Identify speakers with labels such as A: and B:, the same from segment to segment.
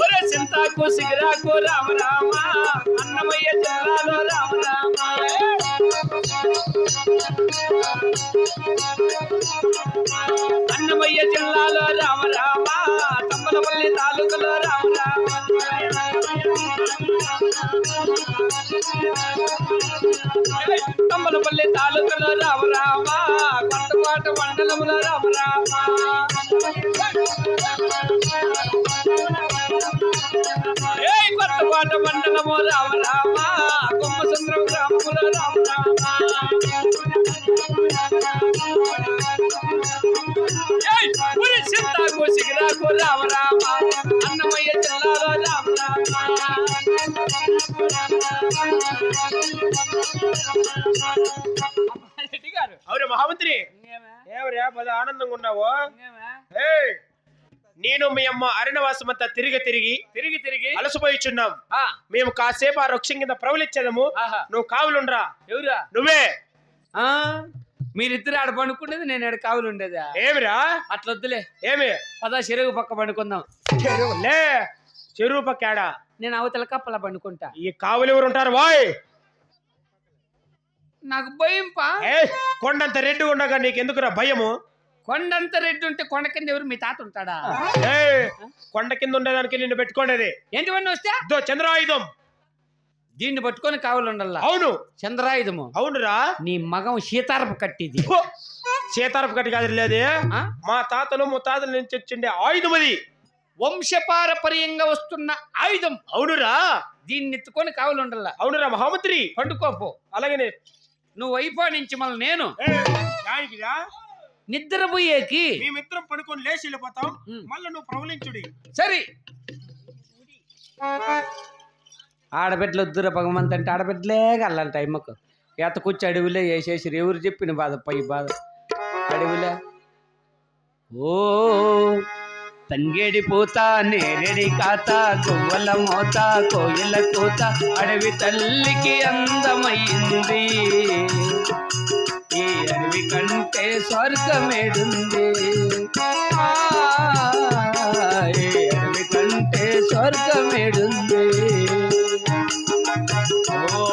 A: ఒరే చింతాకు సిగరాకు రామ రామ అన్నమయ్య జిల్లాలో రామ రామ. అన్నమయ్య జిల్లాలో రామ రామ తమ్మలపల్లి తాలూకులో రామ రామ. తమ్మలపల్లి తాలూకులో రామ రామ. కొత్తకోట మండలముల రామ రామ ఏయ్ కొత్తకోట మండలము రామ రామ కొమ్మసుంద్రం గ్రామముల రామ రామ ఏ పురి చింతాకు సిగరాకు రామ రామ
B: ఉన్నావు నేను మీ అమ్మ అరణవాసమంతా తిరిగి తిరిగి
A: తిరిగి తిరిగి
B: అలసిపోయిచున్నాం. మేము కాసేపు ఆ వృక్షం కింద ప్రవలిచ్చేదము. నువ్వు కావులుండ్రా.
A: ఎవరా
B: నువ్వే.
A: ఆ, మీరిద్దరు ఆడ పండుకునేది నేను ఆడ కావులు ఉండేదా
B: ఏమిరా?
A: అట్లా వద్దులే
B: ఏమి?
A: పదా చెరువు పక్క పండుకుందాం.
B: లే చెరువు పక్కాడా
A: నేను అవతల కప్పల పండుకుంటా.
B: ఈ కావులు ఎవరు ఉంటారు వాయ్.
A: నాకు భయం పా
B: కొండంత రెడ్డి ఉండగా నీకెందుకురా భయము?
A: కొండంత రెడ్డి ఉంటే కొండ కింద ఎవరు? మీ తాత ఉంటాడా?
B: కొండ కింద ఉండేదానికి నిన్ను పెట్టుకోండి
A: ఏంటివన్నీ వస్తే?
B: ఇదో చంద్రాయుధం.
A: దీన్ని పట్టుకొని కావులు ఉండాల?
B: అవును.
A: చంద్రాయుధము.
B: అవునురా.
A: నీ మగం సీతారపు కట్టిది.
B: ఫు! సీతారపు కట్టి కాదు లేదే.
A: ఆ?
B: మా తాతలు ముత్తాతల నుంచి వచ్చిండే ఆయుధం అది
A: వంశపారపర్యంగా వస్తున్న ఆయుధం.
B: అవునురా.
A: దీన్ని ఎత్తుకొని కావులు ఉండాల?
B: అవునురా మహామంత్రి.
A: పండుకోపో.
B: అలాగనే.
A: నువ్వు అయిపో నుంచి మళ్ళీ నేను.
B: దానికిరా
A: నిద్రపోయేకి
B: మేమిద్దరం పడుకొని లేచి వెళ్ళిపోతాం. మళ్ళీ నువ్వు ప్రవలించుడి
A: సరే. ఆడబిడ్డలు వద్దురా భగవంత్ అంటే ఆడబిడ్డలే కల్లంట అమ్మకు. ఎత కూర్చి అడవిలే వేసేసి ఎవరు చెప్పిన బాధ? పై బాధ. అడవిలే ఓ తంగేడి పూత నేరేడి కాత గువ్వల మోత కోయిల కూత అడవి తల్లికి అందమైంది. భూమి కంటే స్వర్గమేడుంది. ఆ, అడవి కంటే స్వర్గమేడుంది. ఓ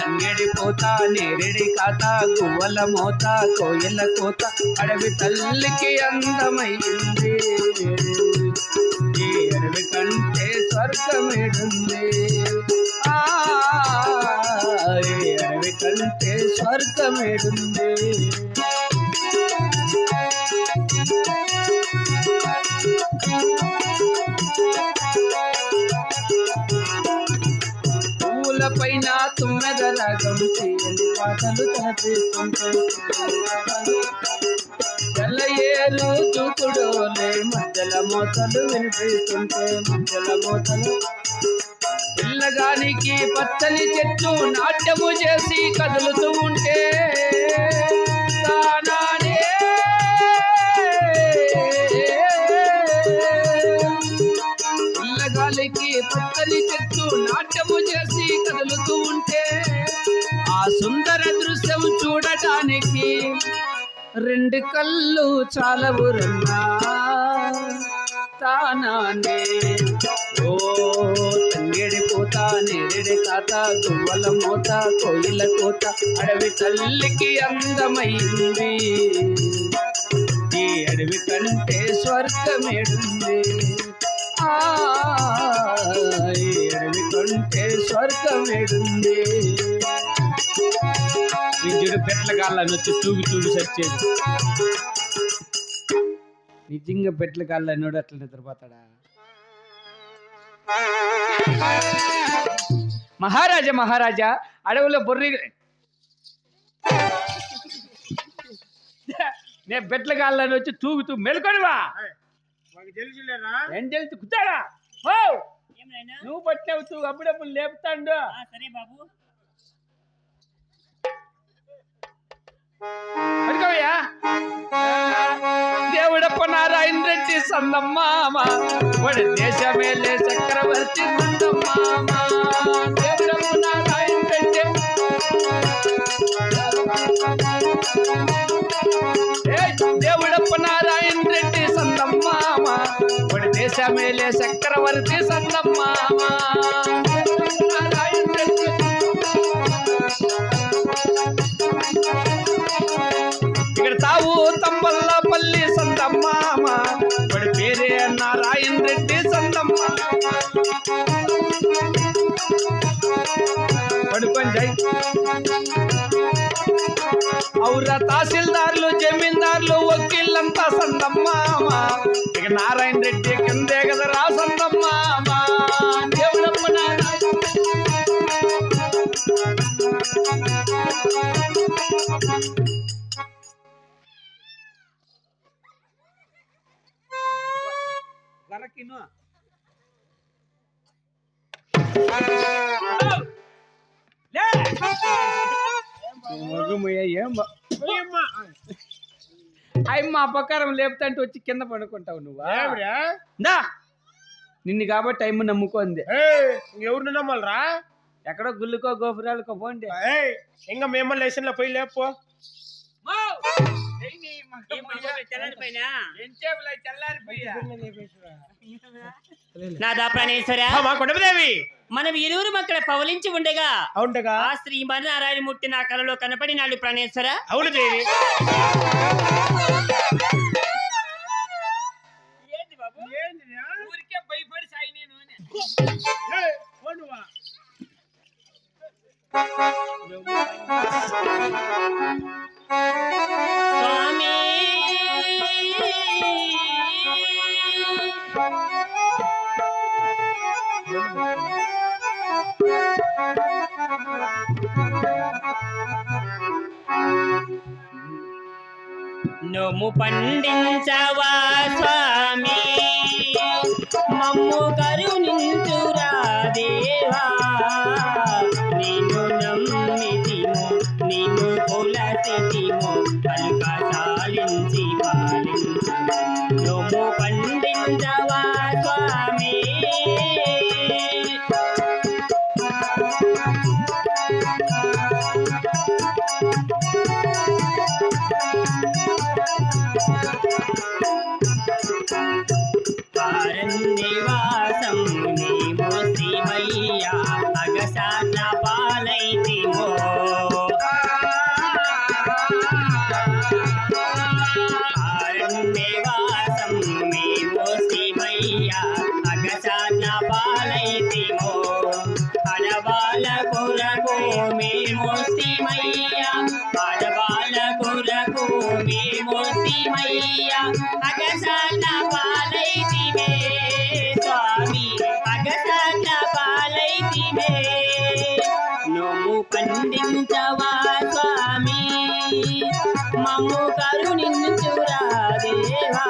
A: తంగేడి పోత నేరేడి కాత గువ్వల మోత కోయల కోత అడవి తల్లికి అందమైంది అడవి కంటే స్వర్గమేడుంది. కంటే స్వర్గమేడుంది పైన తుమ్మెద రాగం చేయని పాటలు కనిపిస్తుంటే తెల్లయేరు దూకుడోలే మధ్యల మోతలు వినిపిస్తుంటే. మధ్యల మోతలు పిల్లగానికి పచ్చని చెట్టు నాట్యము చేసి కదులుతూ ఉంటే పిల్లగాలికి పచ్చని చెట్టు నాట్యము చేసి కదులుతూ ఉంటే ఆ సుందర దృశ్యం చూడటానికి రెండు కళ్ళు చాలవురన్నా తానానే. ఓ తంగేడి పోత నేరేడి కాత గువ్వల మోత కోయిల కోత అడవి తల్లికి అందమైంది. ఈ అడవి కంటే స్వర్గమేడుంది. ఆ, ఈ అడవి కంటే స్వర్గమేడుంది. విద్యుడు పెట్ల కాళ్ళని వచ్చి తూగి తూగి సచ్చేది. నిజంగా పెట్ల కాళ్ళని అట్లా నిద్రపోతాడా? మహారాజా మహారాజా అడవిలో బొర్రి నేను బెట్ల కాళ్ళని వచ్చి తూగుతూ మెలుకొనివా ఏం తెలుసు? కుట్టాడా నువ్వు పట్టావు తూ అప్పుడప్పుడు లేపుతాండు.
C: సరే బాబు.
A: పడుకోవయ్యా దేవుడప్ప నారాయణ రెడ్డి సందమ్మామ వాడి దేశమేలే చక్రవర్తి సందమ్మామ దేవుడప్ప నారాయణ రెడ్డి. ఏయ్, దేవుడ దేవుడప్ప నారాయణ రెడ్డి సందమ్మామ వాడి దేశమేలే చక్రవర్తి సందమ్మామ పడుకొని జై. ఔర తహసీల్దార్లు జమీందార్లు వకీళ్ళంతా సందమ్మామ ఇక నారాయణ రెడ్డి కిందే కదా రా దేవుడమ్మ గరకిను వరకిను ఏం
B: ఓయమ్మా.
A: అయి మా అపకారం లేపుతంటే వచ్చి కింద పడుకుంటావు నువ్వు? నిన్ను కాబట్టి టైం నమ్ముకోంది.
B: ఏయ్, ఎవరిని నమ్మాలరా?
A: ఎక్కడో గుళ్ళుకో గోపురాలకో పోండి.
B: ఇంక మేము లైసెన్స్లో పోయి లేపు.
C: నాదా ప్రాణేశ్వర?
B: మా కొడమదేవి.
C: మనం ఇరువురు అక్కడ పవలించి ఉండగా
B: అవుంటగా
C: ఆ శ్రీ నారాయణ మూర్తి నా కలలో కనపడినాడు ప్రాణేశ్వర.
B: అవును దేవి.
A: ఊరికే భయపడి సాయి నేను.
C: స్వామి. నోము పండించవా స్వామి? మమ్ము కరుణించు శ్రీమయ్యా అగసాన పాలైతివో అడబాల కొరకు మేము శ్రీమయ్యా కొరకు మేము శ్రీమయ్యా అగసాన స్వామి అగసాన పాలైతివే నోము పండించవా స్వామి? మమ్ము కరుణించురా దేవా.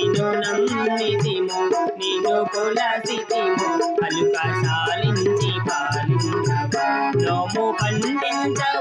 C: నిన్ను నమ్మితిము నిన్ను కొలసితిము అలుక సాలించి పాలించవా నోము పండించవా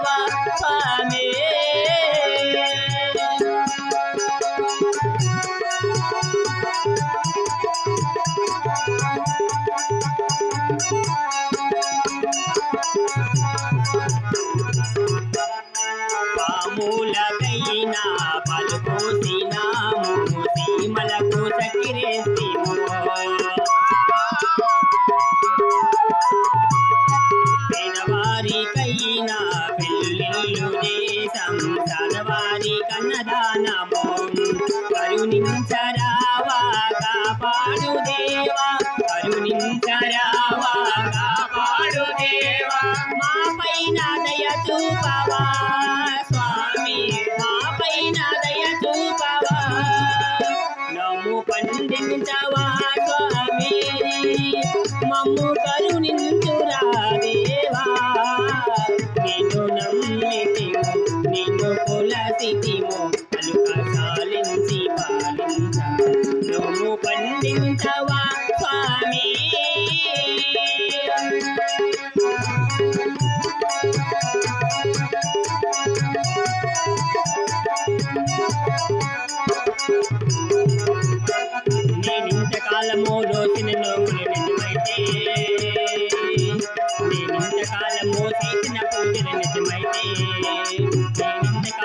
C: పూజలు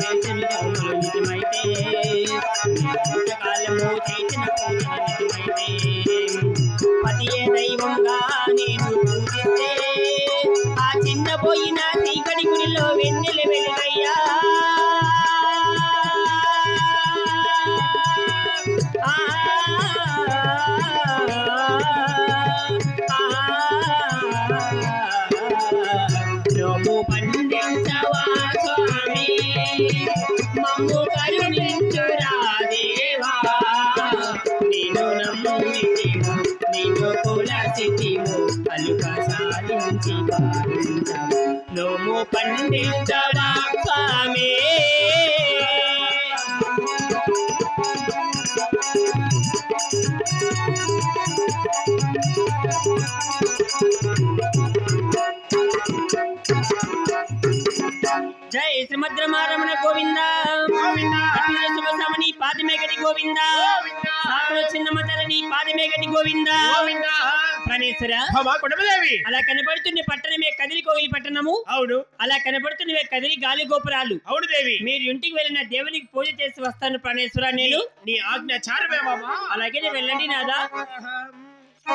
C: చేసిన నోములు నిజమైతే కాలము చేసిన నిజమైతే పతియే దైవంగా నేను పూజిస్తే ఆ చిన్న పోయిన చీకటి గుడిలో వెన్నెల వెలుగయ్యా ఆ, పాలించము నోము పండించవా స్వామి? జై శ్రీమద్రమారమణ గోవింద. సమని పాదమేగటి గోవింద. సాకుల చిన్నమ్మ తల్లని పాదమేగటి గోవింద.
B: కుటుంబదేవి
C: అలా కనబడుతున్న పట్టణమే కదిరి కోవిలి పట్టణము.
B: అవును.
C: అలా కనబడుతున్నవే కదిరి గాలి గోపురాలు.
B: అవును దేవి.
C: మీరు ఇంటికి వెళ్ళిన దేవునికి పూజ చేసి వస్తాను ప్రాణేశ్వర నేను.
B: నీ ఆజ్ఞ చారమే మామా.
C: అలాగే వెళ్ళండి నాదా.